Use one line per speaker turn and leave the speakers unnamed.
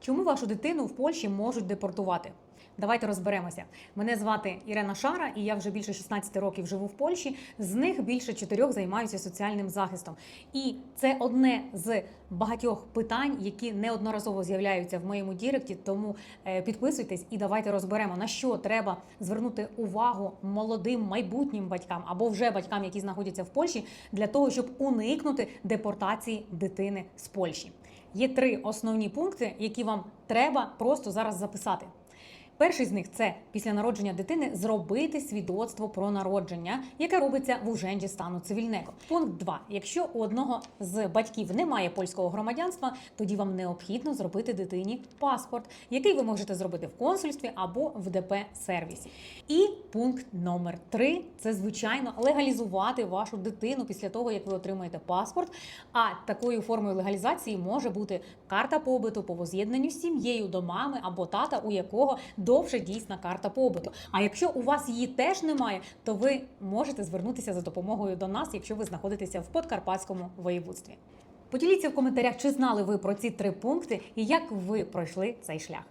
Чому вашу дитину в Польщі можуть депортувати? Давайте розберемося. Мене звати Ірена Шара, і я вже більше 16 років живу в Польщі. З них більше чотирьох займаюся соціальним захистом. І це одне з багатьох питань, які неодноразово з'являються в моєму діректі. Тому е, підписуйтесь і давайте розберемо на що треба звернути увагу молодим майбутнім батькам або вже батькам, які знаходяться в Польщі, для того, щоб уникнути депортації дитини з Польщі. Є три основні пункти, які вам треба просто зараз записати. Перший з них це після народження дитини зробити свідоцтво про народження, яке робиться в уженді стану цивільного. Пункт 2. Якщо у одного з батьків немає польського громадянства, тоді вам необхідно зробити дитині паспорт, який ви можете зробити в консульстві або в ДП сервісі. І пункт номер 3 це звичайно легалізувати вашу дитину після того, як ви отримаєте паспорт. А такою формою легалізації може бути карта побиту по воз'єднанню з сім'єю до мами або тата, у якого довше дійсна карта побуту. А якщо у вас її теж немає, то ви можете звернутися за допомогою до нас, якщо ви знаходитеся в Подкарпатському воєводстві. Поділіться в коментарях, чи знали ви про ці три пункти і як ви пройшли цей шлях.